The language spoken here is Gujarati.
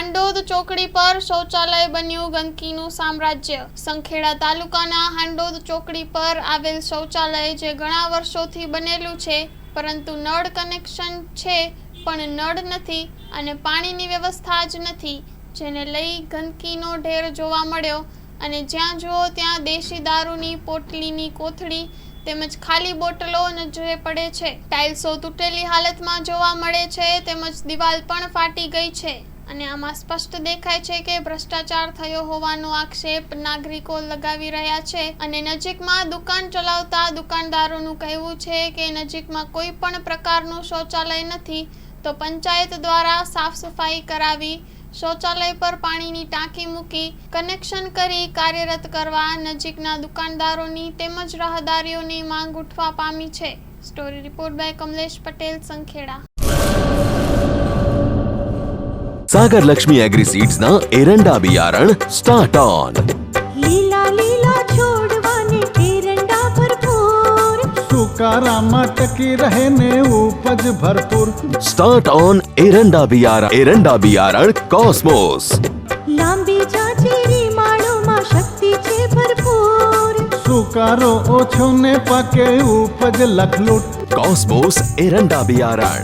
હાંડોદ ચોકડી પર શૌચાલય બન્યું ગંદકીનું સામ્રાજ્ય. સંખેડા તાલુકાના હાંડોદ ચોકડી પર આવેલ શૌચાલય જે ઘણા વર્ષોથી બનેલું છે, પરંતુ નળ કનેક્શન છે, પણ નળ નથી અને પાણીની વ્યવસ્થા જ નથી, જેને લઈ ગંદકીનો ઢેર જોવા મળ્યો. અને જ્યાં જુઓ ત્યાં દેશી દારૂની પોટલીની કોથળી તેમજ ખાલી બોટલો નજરે પડે છે. ટાઇલ્સો તૂટેલી હાલતમાં જોવા મળે છે, તેમજ દિવાલ પણ ફાટી ગઈ છે. અને આમાં સ્પષ્ટ દેખાય છે કે ભ્રષ્ટાચાર થયો હોવાનો આક્ષેપ નાગરિકો લગાવી રહ્યા છે અને નજીકમાં દુકાન ચલાવતા દુકાનદારોનું કહેવું છે કે નજીકમાં કોઈ પણ પ્રકારનું શૌચાલય નથી, તો પંચાયત દ્વારા સાફ સફાઈ કરાવી, શૌચાલય પર પાણીની ટાંકી મૂકી, કનેક્શન કરી કાર્યરત કરવા નજીકના દુકાનદારોની તેમજ રાહદારીઓની માંગ ઉઠવા પામી છે. Story report by Kamlesh Patel Sankheda. Sagar Lakshmi Agriseeds ना एरंडा बियारण स्टार्ट ऑन લીલા લીલા છોડવાને એરંડા ભરપૂર સુકારામાં ટકી રહે ને ઉપજ ભરપૂર स्टार्ट ऑन एरंडा बियारण एरंडा बियारण कॉस्मोस લાંબી જાચેરી માળોમાં શક્તિ છે ભરપૂર સુકારો ઓછો ને પાકે ઉપજ લખલૂટ कॉस्मोस एरंडा बियारण